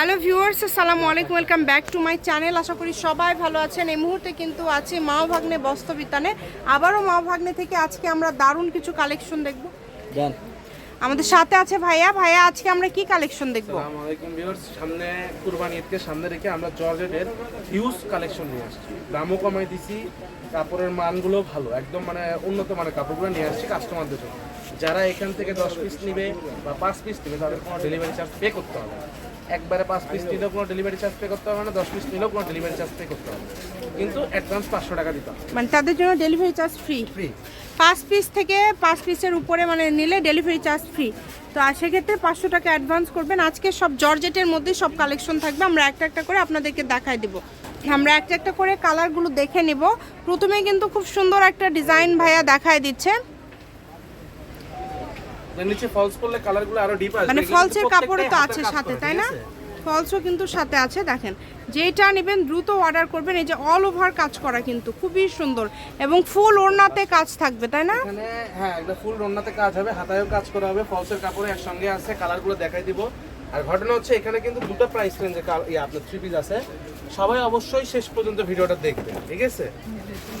Hello viewers আসসালামু আলাইকুম welcome back to my channel. আশা করি সবাই ভালো আছেন। এই মুহূর্তে কিন্তু আছি মাও ভাগ্নে বস্তবিতানে আবারও মাও ভাগ্নে থেকে আজকে আমরা দারুণ কিছু কালেকশন দেখব। দেন। আমাদের সাথে আছে ভাইয়া। ভাইয়া আজকে আমরা কি কালেকশন দেখব? আসসালামু আলাইকুম ভিউয়ার্স। সামনে কুরবানি ঈদকে সামনে রেখে আমরা জর্জেটের হিউজ কালেকশন নিয়ে আসছি। দামও কমাই দিছি কাপড়ের মানগুলো ভালো। একদম মানে উন্নত মানের কাপড়গুলো নিয়ে আসছি কাস্টমারদের জন্য। যারা এখান থেকে দশ পিস নেবে বা পাঁচ পিস নেবে তাদের কোনো ডেলিভারি চার্জ পে করতে হবে না। একবারে পাঁচ পিস নিলেও কোনো ডেলিভারি চার্জ পে করতে হবে না দশ পিস নিলেও কোনো ডেলিভারি চার্জ পে করতে হবে কিন্তু অ্যাডভান্স পাঁচশো টাকা দিতে হবে। মানে তাদের জন্য ডেলিভারি চার্জ ফ্রি ফ্রি পাঁচ পিস থেকে পাঁচ পিসের উপরে মানে নিলে ডেলিভারি চার্জ ফ্রি তো আর সেক্ষেত্রে পাঁচশো টাকা অ্যাডভান্স করবেন। আজকে সব জর্জেটের মধ্যে সব কালেকশন থাকবে। আমরা একটা একটা করে আপনাদেরকে দেখাই দেবো। আমরা একটা একটা করে কালারগুলো দেখে নিব। প্রথমে কিন্তু খুব সুন্দর একটা ডিজাইন ভাইয়া দেখায় দিচ্ছে। নিচে ফলস করলে কালারগুলো আরও ডিপ আসবে মানে ফলসের কাপড়ও তো আছে সাথে তাই না? ফলসও কিন্তু সাথে আছে দেখেন। যেটা নেবেন দ্রুত অর্ডার করবেন এই যে অল ওভার কাজ করা কিন্তু খুবই সুন্দর এবং ফুল ওড়নাতে কাজ থাকবে তাই না? হ্যাঁ একটা ফুল ওড়নাতে কাজ হবে হাতায়ও কাজ করা হবে ফলসের কাপড়ে একসঙ্গে আছে কালারগুলো দেখাই দিব। আর ঘটনা হচ্ছে এখানে কিন্তু দুটো প্রাইস রেঞ্জে ইয়ে আপনার থ্রি পিস আছে। সবাই অবশ্যই শেষ পর্যন্ত ভিডিওটা দেখবে ঠিক আছে?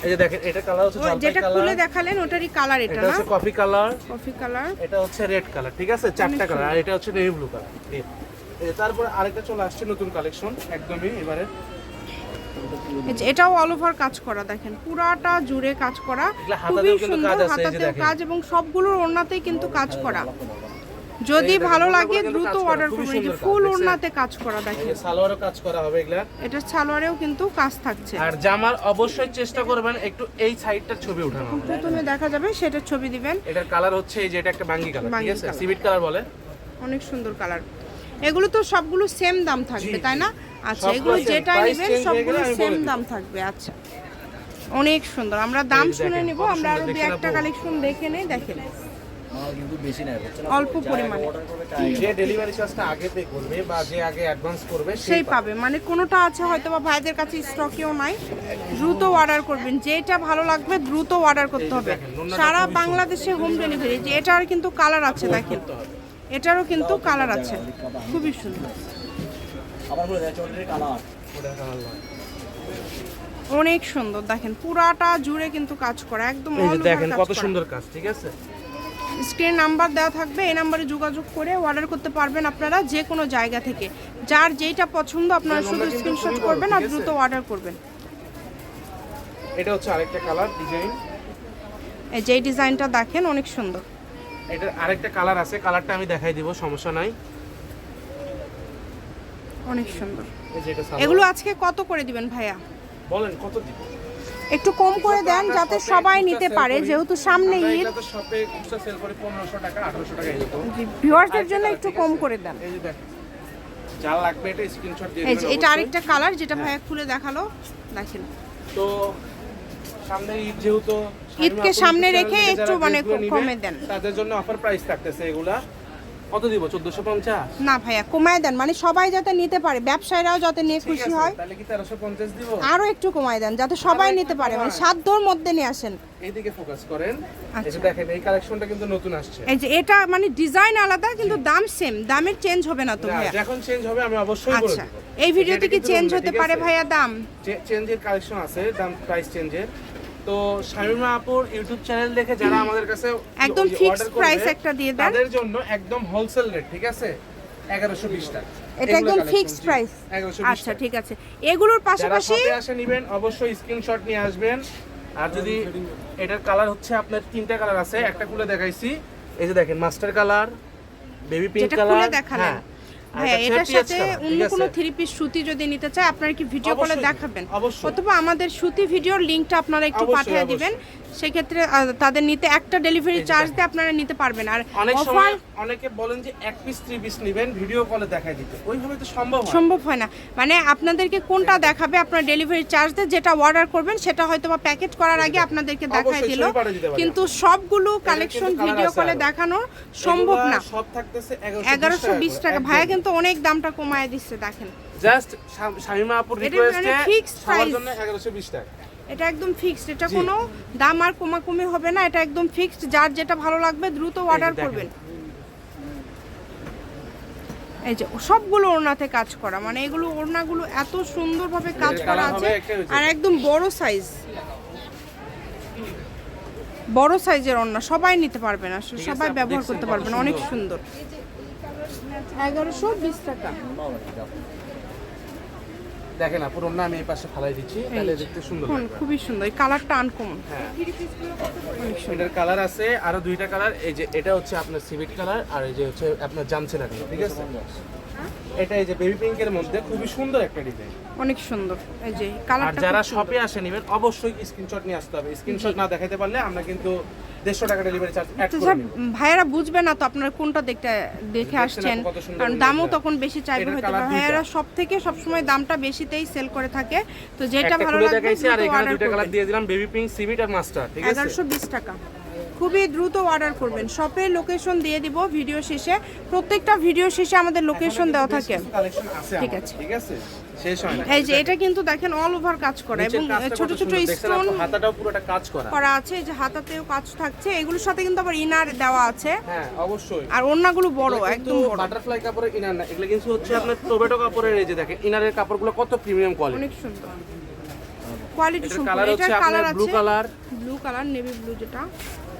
এই যে দেখেন এটা কালার হচ্ছে যেটা খুলে দেখালেন ওটারই কালার এটা এটা হচ্ছে কফি কালার কফি কালার এটা হচ্ছে রেড কালার ঠিক আছে? চারটা কালার আর এটা হচ্ছে নেভি ব্লু কালার তারপরে আরেকটা চলে আসছে নতুন কালেকশন একদমই এবারে। এটাও অল ওভার কাজ করা দেখেন। পুরাটা জুড়ে কাজ করা খুবই সুন্দর এই হাতাতেও কাজ এবং সবগুলোর ওড়নাতেই কিন্তু কাজ করা। যদি ভালো লাগে দ্রুত অর্ডার করবেন এই যে ফুল? ওড়নাতে কাজ করা দেখেন। সালোয়ারও কাজ করা হবে এগুলা। এটা সালোয়ারেও কিন্তু কাজ থাকছে। আর জামার অবশ্যই চেষ্টা করবেন একটু এই সাইডটার ছবি উঠানো প্রথমে দেখা যাবে সেটার ছবি দিবেন। এটার কালার হচ্ছে এই যে এটা একটা বাঙ্গি কালার ঠিক আছে? সিভিট কালার বলে। অনেক সুন্দর কালার এগুলো তো সবগুলো সেম দাম থাকবে তাই না? আচ্ছা এগুলো যেটা নেবেন সবগুলো গেলে সেম দাম থাকবে আচ্ছা। অনেক সুন্দর। আমরা দাম শুনে নিব আমরা আরও দু একটা কালেকশন দেখে নেই দেখেন। আমার কিন্তু বেশি নেয় বুঝছেন অল্প পরিমাণে। যে ডেলিভারি চার্জটা আগে পে করবে বা যে আগে অ্যাডভান্স করবে সেই পাবে। মানে কোনোটা আছে হয়তো বা ভাইদের কাছে স্টকেও নাই। দ্রুত অর্ডার করবেন। যেটা ভালো লাগবে দ্রুত অর্ডার করতে হবে। সারা বাংলাদেশে হোম ডেলিভারি যে এটার কিন্তু কালার আছে দেখেন। এটারও কিন্তু কালার আছে। খুবই সুন্দর। অনেক সুন্দর। দেখেন পুরাটা জুড়ে কিন্তু কাজ করা একদম দেখেন কত সুন্দর কাজ ঠিক আছে? স্ক্রিন নাম্বার দেওয়া থাকবে এই নাম্বারে যোগাযোগ করে অর্ডার করতে পারবেন আপনারা যে কোনো জায়গা থেকে। যার যেটা পছন্দ আপনারা শুধু নম্বর কিন্তু স্ক্রিনশট করবেন আর দ্রুত অর্ডার করবেন। এটা হচ্ছে আরেকটা কালার ডিজাইন এই যে ডিজাইনটা দেখেন অনেক সুন্দর। এটার আরেকটা কালার আছে কালারটা আমি দেখাই দিব সমস্যা নাই। অনেক সুন্দর। এটা। এগুলো আজকে কত করে দিবেন ভাইয়া? বলেন কত দিব একটু কম করে দেন যাতে সবাই নিতে পারে যেহেতু সামনে ঈদ। এটা তো শপে খুচরা সেল করি 1500 টাকা 1800 টাকা এরকম ভিউয়ারদের জন্য একটু কম করে দেন। যা লাগবে এটা স্ক্রিনশট দিয়ে দিবেন এটা আরেকটা কালার যেটা ভাইয়া খুলে দেখাল দেখেন। তো সামনে ঈদ যেহেতু ঈদকে সামনে রেখে একটু মানে কমে দেন। তাদের জন্য অফার প্রাইস থাকতেছে এগুলা। কত দিব? 1450 না ভাইয়া কমায় দেন মানে সবাই যাতে নিতে পারে ব্যবসায়ীরাও যাতে নিয়ে খুশি হয়। তাহলে কি 1350 দিব? আরও একটু কমায় দেন যাতে সবাই নিতে পারে মানে সাধ্যর মধ্যে নিয়ে আসেন। এইদিকে ফোকাস করেন। এই আচ্ছা। দেখেন এই কালেকশনটা কিন্তু নতুন আসছে। এই যে এটা মানে ডিজাইন আলাদা কিন্তু দাম সেম দামের চেঞ্জ হবে না তো ভাইয়া? যখন চেঞ্জ হবে আমি অবশ্যই বলে আচ্ছা। এই ভিডিওতে কি চেঞ্জ হতে পারে ভাইয়া দাম? চেঞ্জের কালেকশন আছে দাম প্রাইস চেঞ্জের তো শামিমা আপুর ইউটিউব চ্যানেল দেখে যারা আমাদের কাছে একদম করবে, price একটা দিয়ে দেন। তাদের জন্য একদম হোলসেল রেট ঠিক আছে? এগারোশো বিশ টাকা। এটা একদম ফিক্সড প্রাইস 1120 আচ্ছা ঠিক আছে। এগুলোর যারা পাশাপাশি শপে আসে নিবেন অবশ্যই স্ক্রিনশট নিয়ে আসবেন। আর যদি এটার কালার হচ্ছে আপনার তিনটা কালার আছে একটা খুলে দেখাইছি। এই যে দেখেন master colour baby pink colour খুলে ভাইয়া এটার সাথে অন্য কোনো থ্রি পিস সুতি যদি নিতে চায় আপনারা কি ভিডিও কলে দেখাবেন? অথবা আমাদের সুতি ভিডিওর লিঙ্কটা আপনারা একটু পাঠিয়ে দিবেন। সেক্ষেত্রে তাদের নিতে একটা ডেলিভারি চার্জ দিয়ে আপনারা নিতে পারবেন। আর অনেক সময় অনেকে বলেন যে এক পিস থ্রি পিস নেবেন ভিডিও কলে দেখাই দিতে। ওইভাবে তো সম্ভব। সম্ভব হয় না। মানে আপনাদেরকে কোনটা দেখাবে আপনার ডেলিভারি চার্জ দিয়ে যেটা অর্ডার করবেন সেটা হয়তো বা প্যাকেট করার আগে আপনাদেরকে দেখাই অবশ্যই দিল। কিন্তু সবগুলো কালেকশন ভিডিও কলে দেখানো সম্ভব না। সব থাকতেছে এগারোশো বিশ টাকা। ভাইয়া কিন্তু অনেক দামটা কমায় দিচ্ছে দেখেন। জাস্ট শামিমা আপুর রিকোয়েস্টে মানে সবার জন্য এগারোশো বিশ টাকা। এটা একদম ফিক্সড এটা কোনো দাম আর কমাকমি হবে না এটা একদম ফিক্সড যার যেটা ভালো লাগবে দ্রুত অর্ডার করবেন। এই যে সবগুলো ওড়নাতে কাজ করা মানে এগুলো ওড়নাগুলো এত সুন্দরভাবে কাজ করা আছে আর একদম বড় সাইজ বড় সাইজের ওড়না সবাই নিতে পারবেন আসলে সবাই ব্যবহার করতে পারবেন অনেক সুন্দর। সুন্দর। এগারোশো বিশ টাকা। দেখেন আপুর ওড়না আমি এই পাশে ফালাই দিচ্ছি তাহলে দেখতে সুন্দর লাগবে। খুবই সুন্দর। এই কালারটা আনকমন হ্যাঁ। এটার কালার আছে আরও দুইটা কালার এই যে এটা হচ্ছে আপনার সিভিট কালার আর এই যে হচ্ছে আপনার জামছেনা কালার ঠিক আছে? এটা এই যে বেবি পিঙ্কের মধ্যে খুবই সুন্দর একটা ডিজাইন অনেক সুন্দর। এই যে আর যারা শপে আসে নেবেন অবশ্যই স্ক্রিনশট নিয়ে আসতে হবে। স্ক্রিনশট না দেখাতে পারলে আমরা কিন্তু দেড়শো টাকা ডেলিভারি চার্জ অ্যাড করে স্যার নেব। বুঝবে না তো আপনারা কোনটা দেখতে দেখে আসছেন। কারণ দামও তখন বেশি চাইবে হয়তো। দুইটা। সব থেকে সবসময় দামটা বেশিতেই সেল করে থাকে। তো যেটা ভালো লাগে লাগবে দেখাইছি আর এখানে দুটো কালার দিয়ে দিলাম বেবি পিঙ্ক সিভিট আর মাস্টার ঠিক আছে? এগারোশো বিশ টাকা। খুবই দ্রুত অর্ডার করবেন। শপের লোকেশন দিয়ে দিব ভিডিও শেষে। প্রত্যেকটা ভিডিও শেষে আমাদের লোকেশন দেওয়া থাকে। ঠিক। আছে। ঠিক আছে? শেষ হয় না। এই যে এটা কিন্তু দেখেন অল ওভার কাজ করা এবং ছোট ছোট স্টোন হাতাটাও পুরোটা কাজ করা। করা আছে এই যে হাতাতেও কাজ থাকছে। এগুলোর সাথে কিন্তু আবার ইনার দেওয়া আছে। হ্যাঁ অবশ্যই। আর বড় একদম বড়। বাটারফ্লাই কাপড়ের ইনার না এগুলো কিন্তু হচ্ছে আপনার কাপড়ের এই যে দেখেন ইনারের কাপড়গুলো কত প্রিমিয়াম কোয়ালিটি অনেক সুন্দর। কোয়ালিটি সুন্দর। কালার হচ্ছে এটার কালার আপনার blue colour blue colour navy blue যেটা।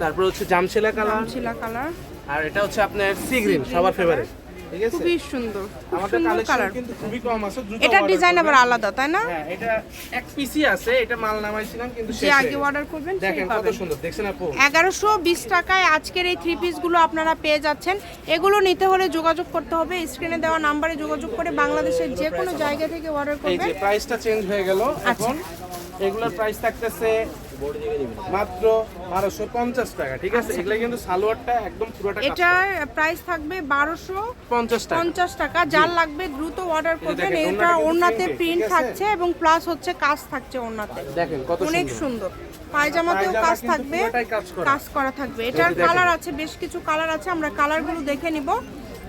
তারপর হচ্ছে জামশেলা কালার ছিলা কালার আর এটা হচ্ছে আপনার সি গ্রিন সবার ফেভারিট ঠিক আছে? খুবই সুন্দর খুব সুন্দর কালার কিন্তু খুবই কম আছে দ্রুত ডিজাইন আবার আলাদা তাই না? হ্যাঁ এটা এক পিসি আছে এটা মাল নামাইছিলাম কিন্তু শেষ আগে অর্ডার করবেন দেখেন কত সুন্দর দেখছেন আপু? এগারোশো বিশ টাকায় আজকের এই থ্রি পিসগুলো আপনারা পেয়ে যাচ্ছেন। এগুলো নিতে হলে যোগাযোগ করতে হবে স্ক্রিনে দেওয়া নাম্বারে যোগাযোগ করে বাংলাদেশের যে কোনো জায়গা থেকে অর্ডার এই যে প্রাইসটা চেঞ্জ হয়ে গেল আচ্ছা। এখন এগুলোর প্রাইস থাকতেছে মাত্র বারোশো পঞ্চাশ টাকা ঠিক আছে। এগুলো কিন্তু সালোয়ারটা একদম পুরোটা প্রাইস থাকবে বারোশো করা। পঞ্চাশ টাকা। পঞ্চাশ টাকা যার লাগবে দ্রুত অর্ডার করবেন। এটা printed, প্রিন্ট থাকছে এবং প্লাস হচ্ছে কাজ থাকছে ওড়নাতে। দেখেন কত অনেক সুন্দর। পায়জামাতেও কাজ থাকবে কাজ করা। থাকবে। এটার কালার আছে বেশ কিছু কালার আছে আমরা কালারগুলো দেখে নিব।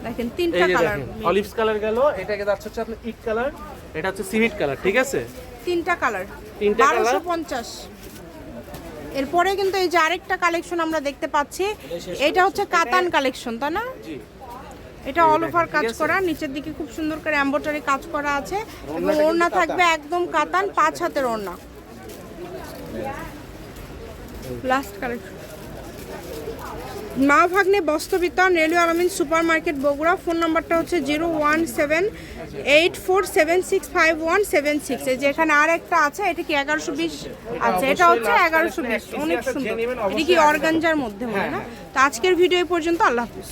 দেখেন তিনটা কালার অলিভস কালার গেল এটাকে যাচ্ছে হচ্ছে আপনার ইট কালার এটা হচ্ছে সিভিট কালার ঠিক আছে? তিনটা কালার তিনটা? বারোশো পঞ্চাশ। এরপরে কিন্তু এই যে আরেকটা কালেকশন আমরা দেখতে পাচ্ছি এটা হচ্ছে কাতান কালেকশন তাই না? এটা অল ওভার কাজ করা নিচের দিকে খুব সুন্দর করে এমব্রয়ডারি কাজ করা আছে এবং ওড়না থাকবে একদম কাতান পাঁচ হাতের ওড়না। লাস্ট কালেকশন মা ভাগ্নে বস্ত্রবিতান রেলওয়ে আলমিন সুপার মার্কেট বগুড়া। ফোন নাম্বারটা হচ্ছে zero one seven eight four seven six five one seven six. এই যে এখানে আর একটা আছে এটা কি এগারোশো বিশ? আছে এটা হচ্ছে এগারোশো বিশ অনেক সুন্দর। এটা কি অর্গানজার মধ্যে হ্যাঁ, না? তো আজকের ভিডিও পর্যন্ত আল্লাহ হাফিজ।